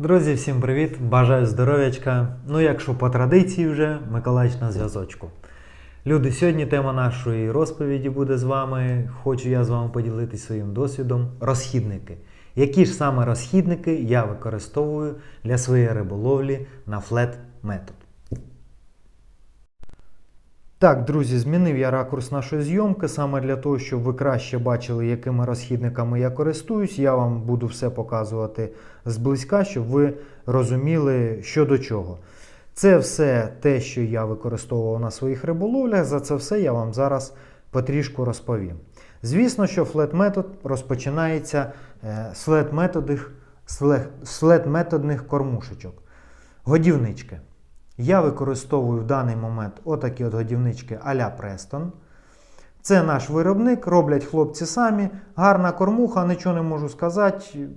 Друзі, всім привіт! Бажаю здоров'ячка. Ну, якщо по традиції вже, Миколаївич на зв'язочку. Люди, сьогодні тема нашої розповіді буде з вами. Хочу я з вами поділитися своїм досвідом. Розхідники. Які ж саме розхідники я використовую для своєї риболовлі на флет метод. Так, друзі, змінив я ракурс нашої зйомки саме для того, щоб ви краще бачили, якими розхідниками я користуюсь. Я вам буду все показувати зблизька, щоб ви розуміли, що до чого. Це все те, що я використовував на своїх риболовлях. За це все я вам зараз потрішку розповім. Звісно, що флет-метод розпочинається е, з з флет-методних кормушечок. Годівнички. Я використовую в даний момент отакі от годівнички а-ля Preston. Це наш виробник, роблять хлопці самі. Гарна кормуха, нічого не можу сказати.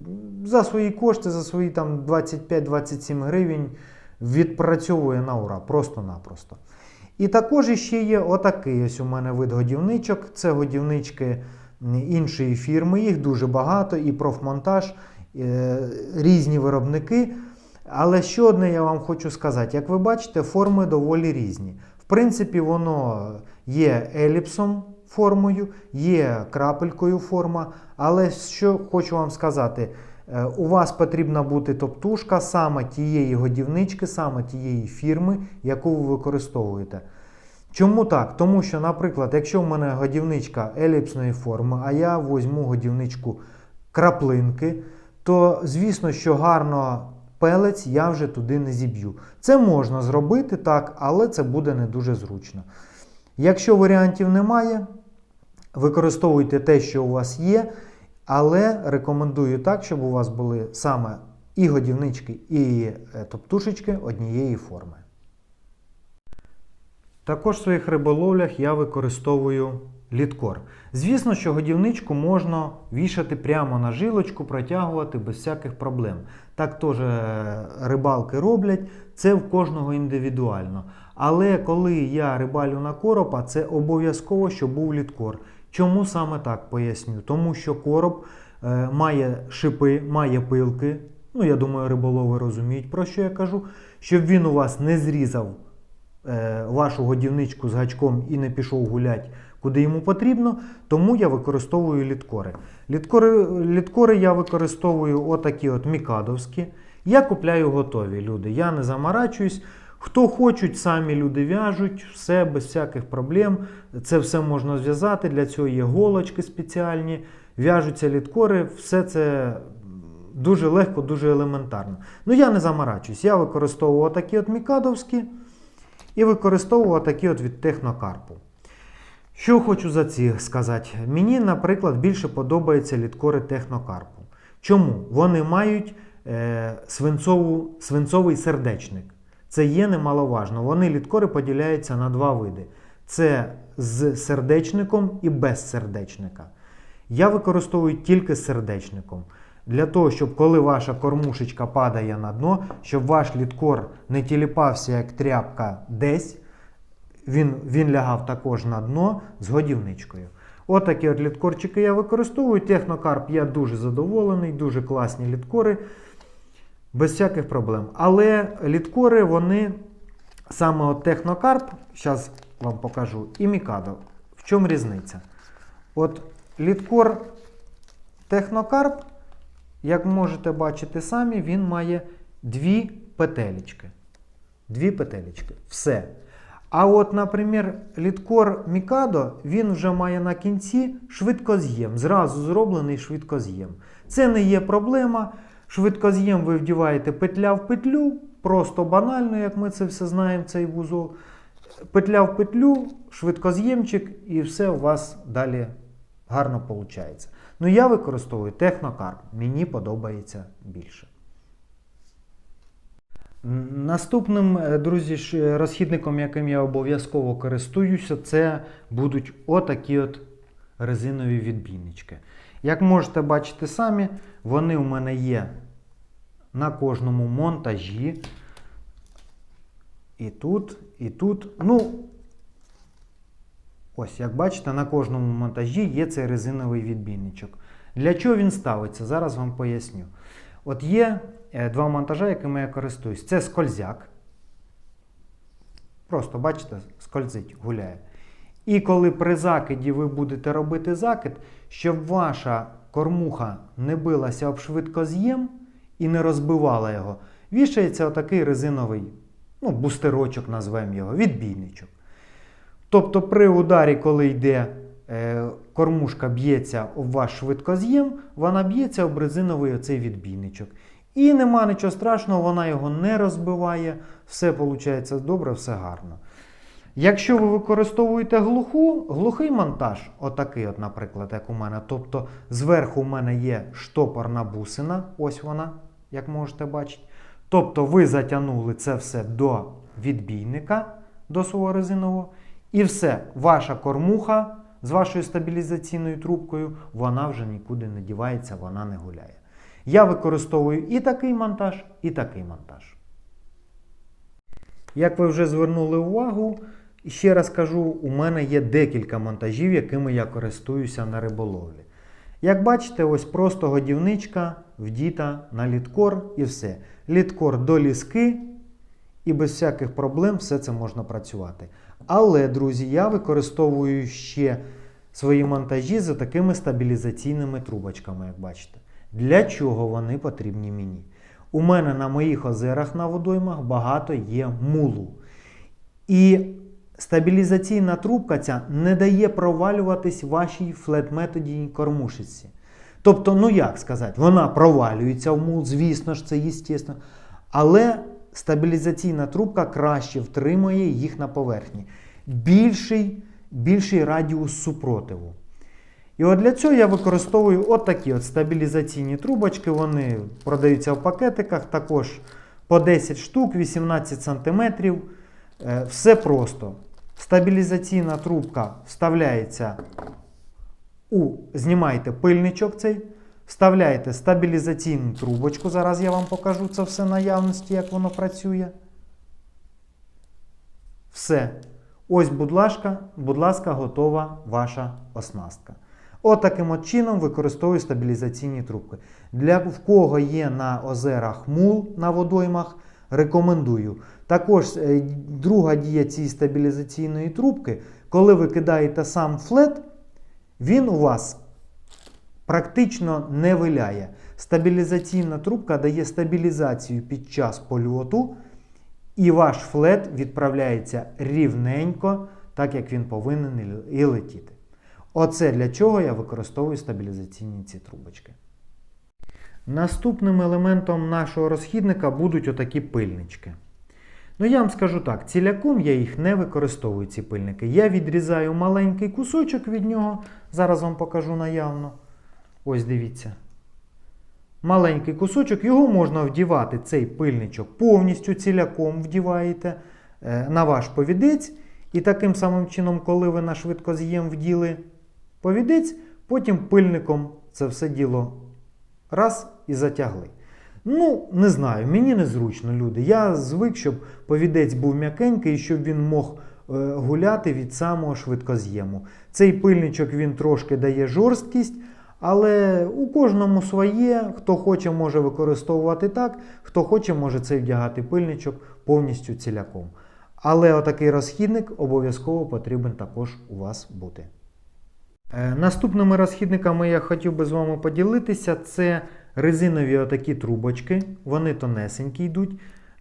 За свої кошти, за свої там 25-27 гривень відпрацьовує на ура, просто-напросто. І також іще є отакий ось у мене вид годівничок. Це годівнички іншої фірми, їх дуже багато, і профмонтаж, е, різні виробники. Але що одне я вам хочу сказати, як ви бачите, форми доволі різні. В принципі, воно є еліпсом формою, є крапелькою форма. Але що хочу вам сказати, е, у вас потрібна бути топтушка саме тієї годівнички, саме тієї фірми, яку ви використовуєте. Чому так? Тому що, наприклад, якщо в мене годівничка еліпсної форми, а я візьму годівничку краплинки, то звісно, що гарно пелець я вже туди не зіб'ю. Це можна зробити так, але це буде не дуже зручно. Якщо варіантів немає, використовуйте те, що у вас є, але рекомендую так, щоб у вас були саме і годівнички, і е, топтушечки однієї форми. Також в своїх риболовлях я використовую літкор. Звісно, що годівничку можна вішати прямо на жилочку, протягувати без всяких проблем. Так теж е, рибалки роблять, це в кожного індивідуально. Але коли я рибалю на коропа, це обов'язково, щоб був літкор. Чому саме так поясню? Тому що короб е, має шипи, має пилки. Ну, я думаю, риболови розуміють, про що я кажу, щоб він у вас не зрізав е, вашу годівничку з гачком і не пішов гулять куди йому потрібно, тому я використовую літкори. Літкори, літкори я використовую отакі от мікадовські. Я купляю готові люди. Я не заморачуюсь. Хто хочуть, самі люди в'яжуть, все без всяких проблем. Це все можна зв'язати. Для цього є голочки спеціальні, в'яжуться літкори, все це дуже легко, дуже елементарно. Ну я не заморачуюсь. Я використовую отакі от мікадовські і використовую отакі от від технокарпу. Що хочу за ці сказати? Мені, наприклад, більше подобаються літкори технокарпу. Чому? Вони мають е, свинцову, свинцовий сердечник. Це є немаловажно. Вони літкори поділяються на два види: це з сердечником і без сердечника. Я використовую тільки з сердечником. Для того, щоб коли ваша кормушечка падає на дно, щоб ваш літкор не тіліпався як тряпка десь. Він він лягав також на дно з годівничкою. Отакі от, от літкорчики я використовую. Технокарп я дуже задоволений, дуже класні літкори, без всяких проблем. Але літкори, вони саме от технокарп, зараз вам покажу, і Мікадо. В чому різниця? От літкор технокарп, як можете бачити самі, він має дві петелечки. Дві петелечки. Все. А от, наприклад, літкор Мікадо, він вже має на кінці швидкоз'єм, зразу зроблений швидкоз'єм. Це не є проблема. Швидкоз'єм ви вдіваєте петля в петлю, просто банально, як ми це все знаємо, цей вузол. Петля в петлю, швидкоз'ємчик, і все у вас далі гарно виходить. Ну, я використовую технокарп, мені подобається більше. Наступним, е, друзі, розхідником, яким я обов'язково користуюся, це будуть отакі от резинові відбійнички. Як можете бачити самі, вони у мене є на кожному монтажі. І тут, і тут. Ну, ось, як бачите, на кожному монтажі є цей резиновий відбійничок. Для чого він ставиться? Зараз вам поясню. От є е, два монтажа, якими я користуюсь. Це скользяк. Просто, бачите, скользить, гуляє. І коли при закиді ви будете робити закид, щоб ваша кормуха не билася об швидкоз'єм і не розбивала його, вішається отакий резиновий, ну, бустерочок, назвемо його, відбійничок. Тобто при ударі, коли йде е, кормушка б'ється об ваш швидкоз'єм, вона б'ється об резиновий оцей відбійничок. І нема нічого страшного, вона його не розбиває, все виходить добре, все гарно. Якщо ви використовуєте глуху, глухий монтаж, отакий, от, наприклад, як у мене, тобто зверху у мене є штопорна бусина, ось вона, як можете бачити. Тобто ви затягнули це все до відбійника, до свого резинового, і все, ваша кормуха з вашою стабілізаційною трубкою, вона вже нікуди не дівається, вона не гуляє. Я використовую і такий монтаж, і такий монтаж. Як ви вже звернули увагу, ще раз кажу, у мене є декілька монтажів, якими я користуюся на риболовлі. Як бачите, ось просто годівничка вдіта на літкор і все. Літкор до ліски, і без всяких проблем все це можна працювати. Але, друзі, я використовую ще свої монтажі за такими стабілізаційними трубочками, як бачите. Для чого вони потрібні мені? У мене на моїх озерах на водоймах багато є мулу. І стабілізаційна трубка ця не дає провалюватись вашій флет-методній кормушиці. Тобто, ну як сказати, вона провалюється в мул, звісно ж, це естественно. Але стабілізаційна трубка краще втримує їх на поверхні. Більший, більший радіус супротиву. І от для цього я використовую от такі от стабілізаційні трубочки. Вони продаються в пакетиках, також по 10 штук, 18 см. Все просто. Стабілізаційна трубка вставляється у, знімаєте пильничок цей, вставляєте стабілізаційну трубочку. Зараз я вам покажу це все наявності, як воно працює. Все. Ось, будь ласка, будь ласка, готова ваша оснастка. От от чином використовую стабілізаційні трубки. Для в кого є на озерах мул на водоймах, рекомендую. Також е, друга дія цієї стабілізаційної трубки, коли ви кидаєте сам флет, він у вас практично не виляє. Стабілізаційна трубка дає стабілізацію під час польоту, і ваш флет відправляється рівненько, так як він повинен і летіти. Оце для чого я використовую стабілізаційні ці трубочки. Наступним елементом нашого розхідника будуть отакі пильнички. Ну, я вам скажу так, ціляком я їх не використовую, ці пильники. Я відрізаю маленький кусочок від нього. Зараз вам покажу наявно. Ось дивіться. Маленький кусочок, його можна вдівати, цей пильничок, повністю ціляком вдіваєте е, на ваш повідець. І таким самим чином, коли ви на швидкоз'єм вділи повідець, потім пильником це все діло раз і затягли. Ну, не знаю, мені незручно, люди. Я звик, щоб повідець був м'якенький, щоб він мог е, гуляти від самого швидкоз'єму. Цей пильничок він трошки дає жорсткість, але у кожному своє, хто хоче, може використовувати так, хто хоче, може цей вдягати пильничок повністю ціляком. Але отакий розхідник обов'язково потрібен також у вас бути. Е, Наступними розхідниками я хотів би з вами поділитися, це резинові отакі трубочки, вони тонесенькі йдуть.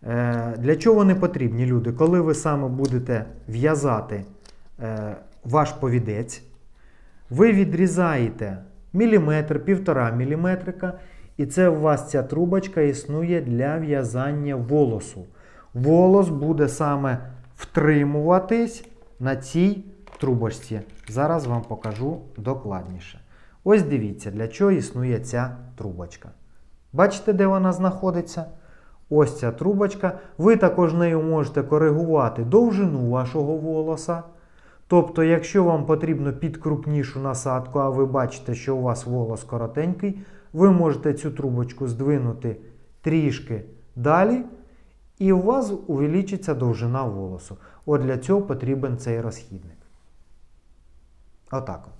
Е, Для чого вони потрібні, люди? Коли ви саме будете в'язати е, ваш повідець, ви відрізаєте міліметр, півтора міліметрика, і це у вас ця трубочка існує для в'язання волосу. Волос буде саме втримуватись на цій трубочці. Зараз вам покажу докладніше. Ось дивіться, для чого існує ця трубочка. Бачите, де вона знаходиться? Ось ця трубочка. Ви також нею можете коригувати довжину вашого волоса. Тобто, якщо вам потрібно під крупнішу насадку, а ви бачите, що у вас волос коротенький, ви можете цю трубочку здвинути трішки далі, і у вас увеличиться довжина волосу. От для цього потрібен цей розхідник. Отак от.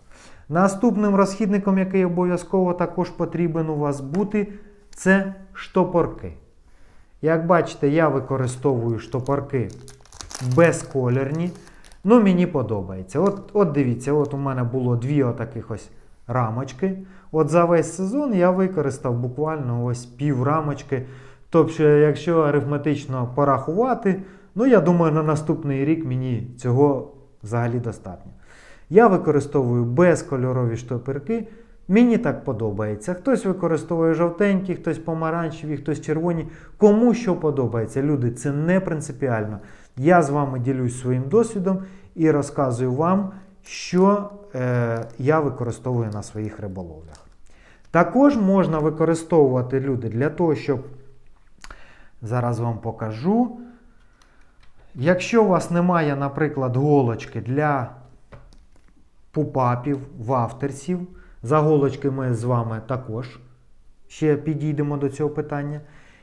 Наступним розхідником, який обов'язково також потрібен у вас бути, це штопорки. Як бачите, я використовую штопорки безколірні. Ну, мені подобається. От, от дивіться, от у мене було дві отаких ось рамочки. От за весь сезон я використав буквально ось пів рамочки. Тобто, якщо арифметично порахувати, ну я думаю, на наступний рік мені цього взагалі достатньо. Я використовую безкольорові штопорки. Мені так подобається. Хтось використовує жовтенькі, хтось помаранчеві, хтось червоні. Кому що подобається. Люди, це не принципіально. Я з вами ділюсь своїм досвідом і розказую вам, що е, я використовую на своїх риболовлях. Також можна використовувати люди для того, щоб зараз вам покажу. Якщо у вас немає, наприклад, голочки для пупапів, вафтерсів, за голочки ми з вами також ще підійдемо до цього питання.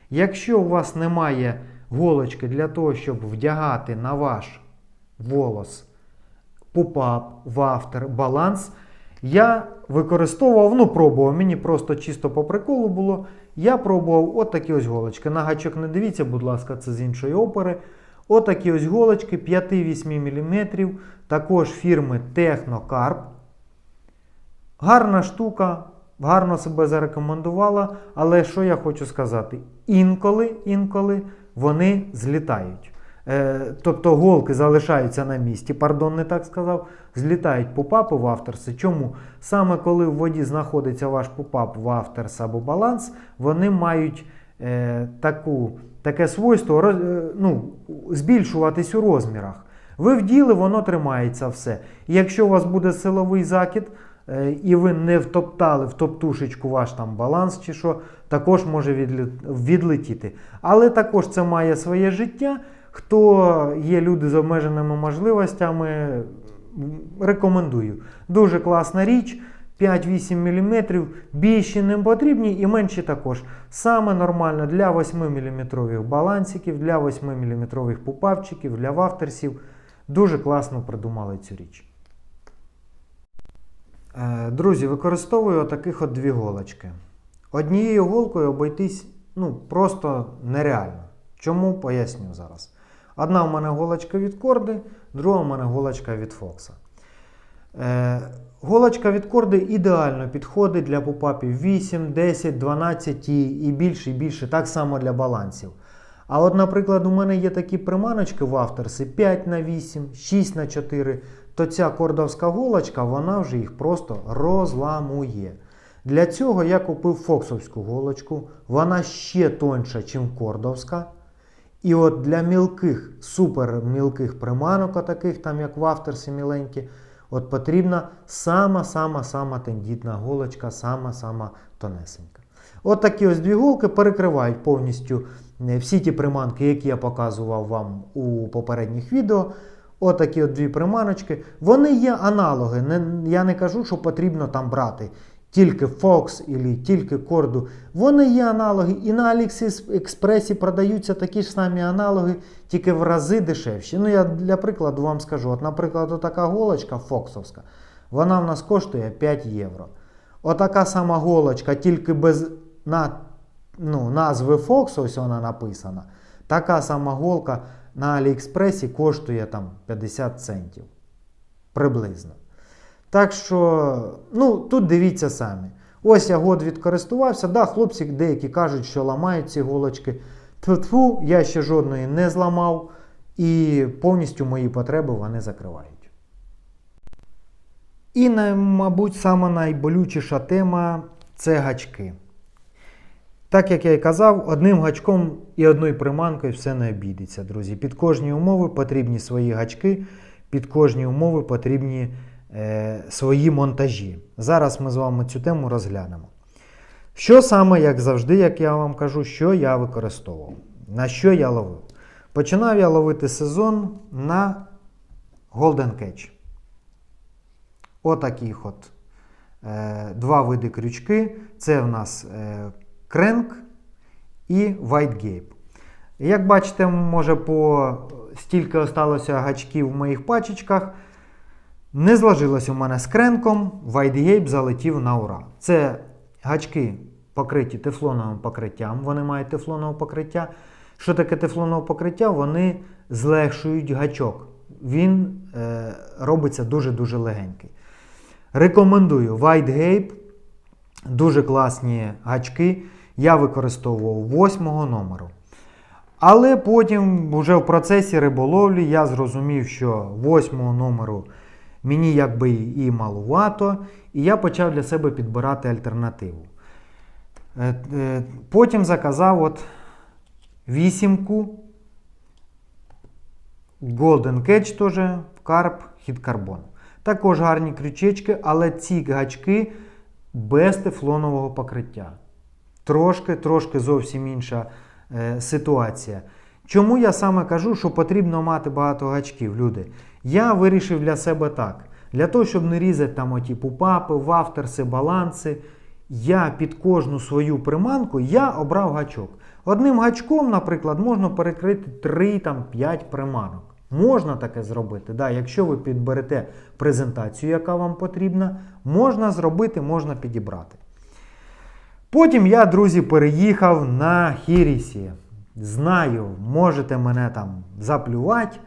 Якщо у вас немає голочки для того, щоб вдягати на ваш волос пупап, вафтер, баланс, я використовував, ну пробував, мені просто чисто по приколу було. Я пробував отакі ось голочки. На гачок не дивіться, будь ласка, це з іншої опери. Отакі ось голочки 5-8 мм, також фірми Technocarp. Гарна штука, гарно себе зарекомендувала, але що я хочу сказати? Інколи, інколи вони злітають. Е, тобто голки залишаються на місці, пардон, не так сказав, злітають попапи в авторси. Чому? Саме коли в воді знаходиться ваш попап в авторс або баланс, вони мають е, таку, таке свойство роз, е, ну, збільшуватись у розмірах. Ви вділи, воно тримається все. І якщо у вас буде силовий закид, е, і ви не втоптали в топтушечку ваш там баланс чи що, також може відлетіти. Але також це має своє життя. Хто є люди з обмеженими можливостями, рекомендую. Дуже класна річ. 5-8 мм, більші не потрібні і менші також. Саме нормально для 8 мм балансиків, для 8 мм пупавчиків, для вафтерсів. Дуже класно придумали цю річ. Е, Друзі, використовую отаких от дві голочки. Однією голкою обойтись ну, просто нереально. Чому поясню зараз. Одна у мене голочка від корди, друга у мене голочка від Фокса. Е, голочка від корди ідеально підходить для попапів 8, 10, 12 і, більше, і більше, так само для балансів. А от, наприклад, у мене є такі приманочки в авторси 5 на 8, 6 на 4, то ця кордовська голочка, вона вже їх просто розламує. Для цього я купив фоксовську голочку, вона ще тонша, ніж кордовська. І от для мілких, супер мілких приманок, таких там як в авторсі міленькі, от потрібна сама-сама-сама тендітна голочка, сама-сама тонесенька. От такі ось дві голки перекривають повністю е, всі ті приманки, які я показував вам у попередніх відео. Отакі от дві приманочки. Вони є аналоги. Я не кажу, що потрібно там брати тільки Fox і тільки корду. Вони є аналоги. І на AliExpress продаються такі ж самі аналоги, тільки в рази дешевші. Ну, я для прикладу вам скажу: от, наприклад, отака голочка фоксовська, вона в нас коштує 5 євро. Отака сама голочка, тільки без на, ну, назви Fox, ось вона написана. Така сама голка на Аліекспресі коштує там 50 центів. Приблизно. Так що, ну, тут дивіться самі. Ось я год відкористувався. Да, хлопці деякі кажуть, що ламають ці голочки. Тьфу, я ще жодної не зламав, і повністю мої потреби вони закривають. І, мабуть, сама найболючіша тема це гачки. Так як я і казав, одним гачком і одною приманкою все не обійдеться, друзі. Під кожні умови потрібні свої гачки, під кожні умови потрібні е, свої монтажі. Зараз ми з вами цю тему розглянемо. Що саме, як завжди, як я вам кажу, що я використовував, на що я ловив? Починав я ловити сезон на Golden Catch. Отаких от е, два види крючки. Це в нас е, кренк і White Gape. Як бачите, може по стільки осталося гачків в моїх пачечках. Не зложилось у мене з кренком, White залетів на ура. Це гачки покриті тефлоновим покриттям, вони мають тефлонове покриття. Що таке тефлонове покриття? Вони злегшують гачок. Він е, робиться дуже-дуже легенький. Рекомендую White Gape, дуже класні гачки. Я використовував 8 номеру. Але потім, вже в процесі риболовлі, я зрозумів, що 8 номеру мені якби і малувато, і я почав для себе підбирати альтернативу. Е, е, Потім заказав от вісімку Golden Catch теж карп хід карбон. Також гарні крючечки, але ці гачки без тефлонового покриття. Трошки, трошки зовсім інша е, ситуація. Чому я саме кажу, що потрібно мати багато гачків, люди? Я вирішив для себе так. Для того, щоб не різати там оті пупапи, вафтерси, баланси, я під кожну свою приманку я обрав гачок. Одним гачком, наприклад, можна перекрити 3-5 приманок. Можна таке зробити. Да, якщо ви підберете презентацію, яка вам потрібна, можна зробити, можна підібрати. Потім я, друзі, переїхав на Хірісі. Знаю, можете мене там заплювати,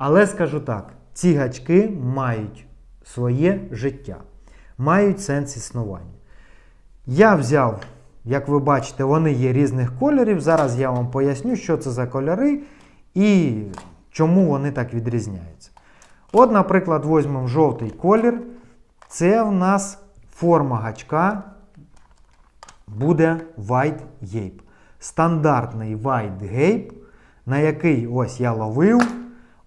але скажу так: ці гачки мають своє життя, мають сенс існування. Я взяв, як ви бачите, вони є різних кольорів. Зараз я вам поясню, що це за кольори і чому вони так відрізняються. От, наприклад, візьмемо жовтий колір. Це в нас форма гачка буде White Gape. Стандартний White Gape, на який ось я ловив.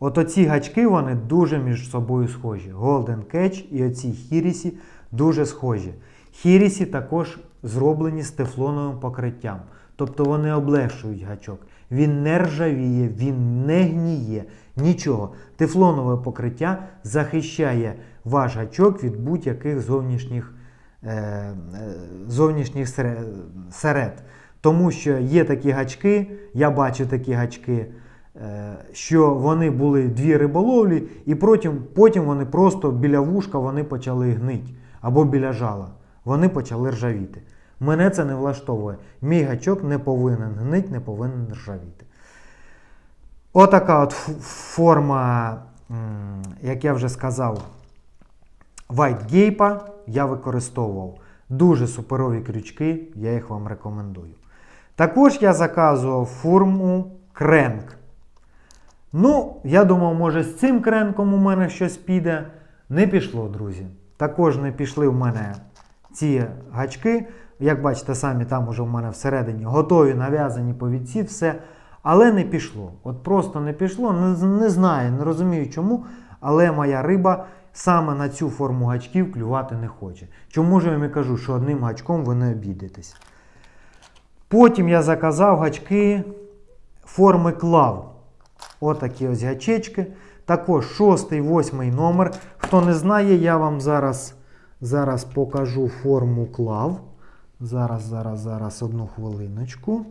От оці гачки вони дуже між собою схожі. Golden Catch і оці хірісі дуже схожі. Хірісі також зроблені з тефлоновим покриттям. Тобто вони облегшують гачок. Він не ржавіє, він не гніє, нічого. Тефлонове покриття захищає ваш гачок від будь-яких зовнішніх, е, е, зовнішніх серед. Тому що є такі гачки, я бачу такі гачки, що вони були дві риболовлі, і потім, потім вони просто біля вушка вони почали гнити або біля жала. Вони почали ржавіти. Мене це не влаштовує. Мій гачок не повинен гнити, не повинен ржавіти. Отака от форма, як я вже сказав, Gape я використовував. Дуже суперові крючки, я їх вам рекомендую. Також я заказував форму кренк. Ну, я думав, може з цим кренком у мене щось піде. Не пішло, друзі. Також не пішли в мене ці гачки. Як бачите, самі там уже в мене всередині готові, нав'язані повідці, все. Але не пішло. От просто не пішло. Не, не знаю, не розумію чому. Але моя риба саме на цю форму гачків клювати не хоче. Чому ж я вам і кажу, що одним гачком ви не обійдетесь. Потім я заказав гачки форми клав. Отакі ось гачечки. Також шостий, восьмий номер. Хто не знає, я вам зараз, зараз покажу форму клав. Зараз, зараз, зараз, одну хвилиночку.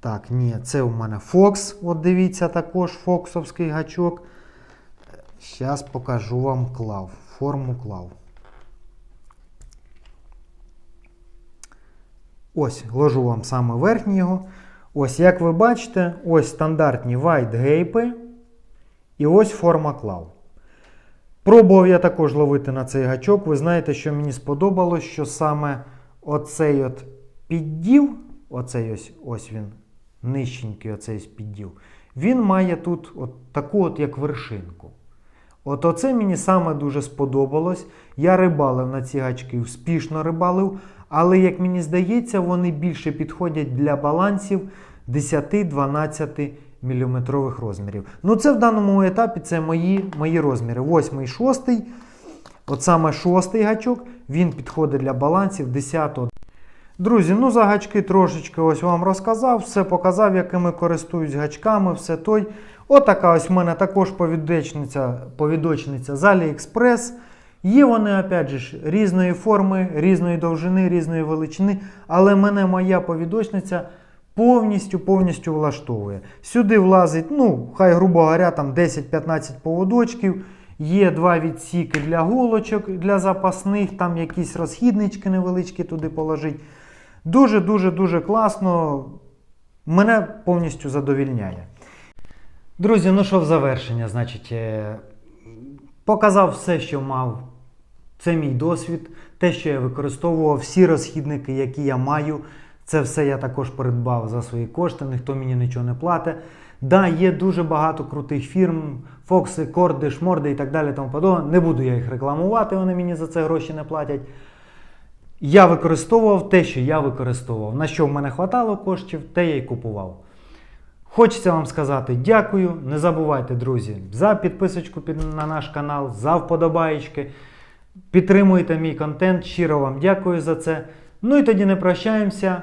Так, ні, це у мене Fox. От дивіться, також фоксовський гачок. Зараз покажу вам клав. Форму клав. Ось, ложу вам саме верхній його. Ось, як ви бачите, ось стандартні white гейпи. І ось форма клав. Пробував я також ловити на цей гачок. Ви знаєте, що мені сподобалось, що саме оцей от підділ, оцей ось, ось він, нижченький оцей підділ, він має тут от таку от як вершинку. От оце мені саме дуже сподобалось. Я рибалив на ці гачки, успішно рибалив, але, як мені здається, вони більше підходять для балансів 10-12 мм розмірів. Ну, це в даному етапі це мої, мої розміри. 8 6 От саме шостий гачок, він підходить для балансів 10 Друзі, ну за гачки трошечки ось вам розказав, все показав, якими користуюсь гачками, все той. Отака ось в мене також повідочниця, повідочниця з AliExpress. Є вони, опять же, різної форми, різної довжини, різної величини, але мене моя повідочниця повністю повністю влаштовує. Сюди влазить, ну, хай, грубо говоря, там 10-15 поводочків. Є два відсіки для голочок, для запасних, там якісь розхіднички невеличкі туди положить. Дуже-дуже дуже класно. Мене повністю задовільняє. Друзі, ну що в завершення, значить, е, показав все, що мав. Це мій досвід, те, що я використовував, всі розхідники, які я маю, це все я також придбав за свої кошти, ніхто мені нічого не платить. Да, є дуже багато крутих фірм, Фокси, Корди, Шморди і так далі. Тому подобне. Не буду я їх рекламувати, вони мені за це гроші не платять. Я використовував те, що я використовував. На що в мене хватало коштів, те я й купував. Хочеться вам сказати дякую. Не забувайте, друзі, за підписочку на наш канал, за вподобаєчки. Підтримуйте мій контент. Щиро вам дякую за це. Ну і тоді не прощаємося.